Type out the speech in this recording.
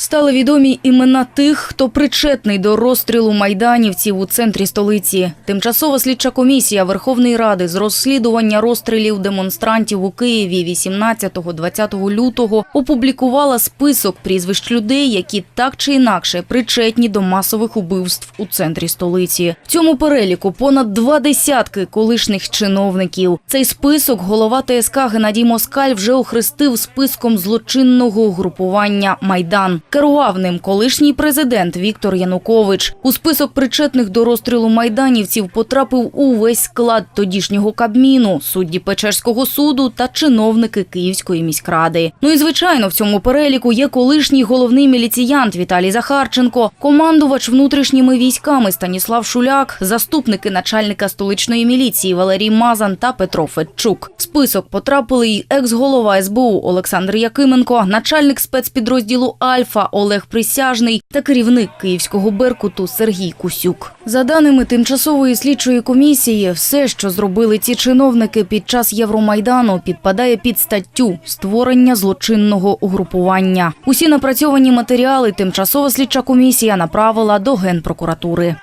Стали відомі імена тих, хто причетний до розстрілу майданівців у центрі столиці. Тимчасова слідча комісія Верховної Ради з розслідування розстрілів демонстрантів у Києві 18-20 лютого опублікувала список прізвищ людей, які так чи інакше причетні до масових убивств у центрі столиці. В цьому переліку понад два десятки колишніх чиновників. Цей список голова ТСК Геннадій Москаль вже охрестив списком злочинного угрупування Майдан. Керував ним колишній президент Віктор Янукович. У список причетних до розстрілу майданівців потрапив увесь склад тодішнього кабміну, судді Печерського суду та чиновники Київської міськради. Ну і звичайно, в цьому переліку є колишній головний міліціянт Віталій Захарченко, командувач внутрішніми військами Станіслав Шуляк, заступники начальника столичної міліції Валерій Мазан та Петро Федчук. В список потрапили й екс-голова СБУ Олександр Якименко, начальник спецпідрозділу Альфа Олег Присяжний та керівник київського Беркуту Сергій Кусюк. За даними тимчасової слідчої комісії, все, що зробили ці чиновники під час Євромайдану, підпадає під статтю створення злочинного угрупування. Усі напрацьовані матеріали тимчасова слідча комісія направила до генпрокуратури.